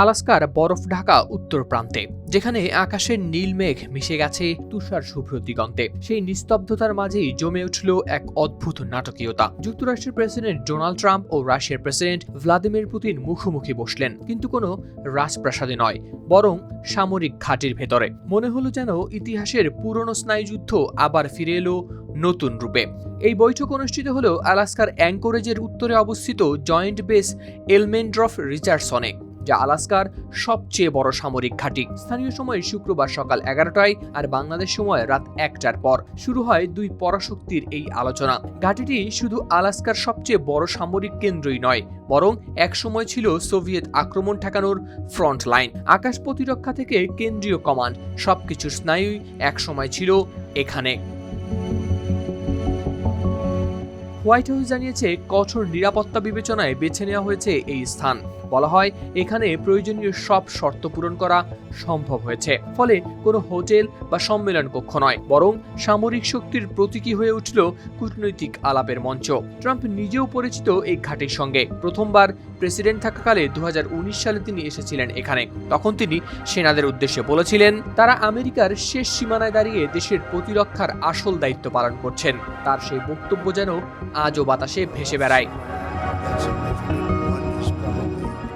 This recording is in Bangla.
আলাস্কার বরফ ঢাকা উত্তর প্রান্তে, যেখানে আকাশের নীল মেঘ মিশে গেছে তুষার শুভ্র দিগন্তে। সেই নিস্তব্ধতার মাঝেই জমে উঠল এক অদ্ভুত নাটকীয়তা। যুক্তরাষ্ট্রের প্রেসিডেন্ট ডোনাল্ড ট্রাম্প ও রাশিয়ার প্রেসিডেন্ট ভ্লাদিমির পুতিন মুখোমুখি বসলেন, কিন্তু কোনো রাজপ্রাসাদে নয়, বরং সামরিক ঘাটির ভেতরে। মনে হলো যেন ইতিহাসের পুরনো স্নায়ুযুদ্ধ আবার ফিরে এলো নতুন রূপে। এই বৈঠক অনুষ্ঠিত হল আলাস্কার অ্যাঙ্কোরেজের উত্তরে অবস্থিত জয়েন্ট বেস এলমেন্ড্রফ রিচার্ডসনে যা আলাস্কার সবচেয়ে বড় সামরিক ঘাঁটি। স্থানীয় সময় শুক্রবার সকাল এগারোটায় আর বাংলাদেশ সময় রাত একটার পর। শুরু হয় দুই পরাশক্তির এই আলোচনা। ঘাঁটিটি শুধু আলাস্কার সবচেয়ে বড় সামরিক কেন্দ্রই নয়, বরং একসময় ছিল সোভিয়েত আক্রমণ ঠেকানোর ফ্রন্ট লাইন। আকাশ প্রতিরক্ষা থেকে কেন্দ্রীয় কমান্ড, সবকিছুর স্নায়ুই একসময় ছিল এখানে। হোয়াইট হাউস জানিয়েছে, কঠোর নিরাপত্তা বিবেচনায় বেছে নেওয়া হয়েছে এই স্থান। বলা হয়, এখানে প্রয়োজনীয় সব শর্ত পূরণ করা সম্ভব হয়েছে। ফলে কোনো হোটেল বা সম্মেলন কক্ষ নয়, বরং সামরিক শক্তির প্রতীকী হয়ে উঠল কূটনৈতিক আলাপের মঞ্চ। ট্রাম্প নিজেও পরিচিত এই ঘাটের সঙ্গে। প্রথমবার প্রেসিডেন্ট থাকাকালে দু হাজার উনিশ সালে তিনি এসেছিলেন এখানে। তখন তিনি সেনাদের উদ্দেশ্যে বলেছিলেন, তারা আমেরিকার শেষ সীমানায় দাঁড়িয়ে দেশের প্রতিরক্ষার আসল দায়িত্ব পালন করছেন। তার সেই বক্তব্য যেন আজও বাতাসে ভেসে বেড়ায়।